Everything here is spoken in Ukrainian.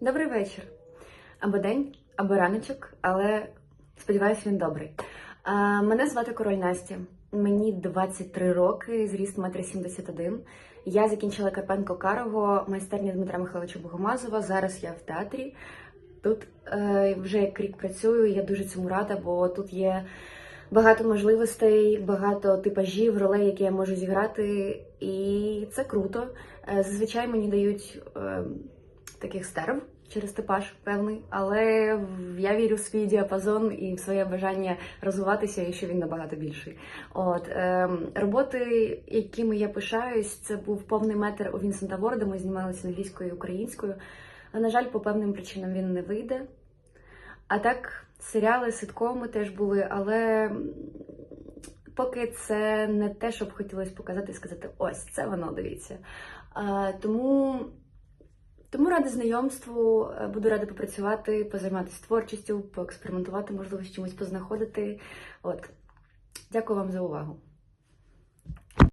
Добрий вечір. Або день, або раночок, але сподіваюся, він добрий. А, мене звати Король Настя. Мені 23 роки, зріст 1,71 м. Я закінчила Карпенко Карого, майстерня Дмитра Михайловича Богомазова. Зараз я в театрі. Тут е, вже як рік працюю, я дуже цьому рада, бо тут є багато можливостей, багато типажів, ролей, які я можу зіграти, і це круто. Е, зазвичай мені дають е, таких стерв через типаж певний, але я вірю в свій діапазон і в своє бажання розвиватися, і що він набагато більший. От ем, роботи, якими я пишаюсь, це був повний метр у Вінсента Ворда. Ми знімалися англійською і українською. Але, на жаль, по певним причинам він не вийде. А так, серіали, ситкоми теж були, але поки це не те, що б хотілося показати і сказати: ось це воно, дивіться. А, тому, тому рада знайомству, е, буду рада попрацювати, позайматися творчістю, поекспериментувати, можливо, з чимось познаходити. От. Дякую вам за увагу.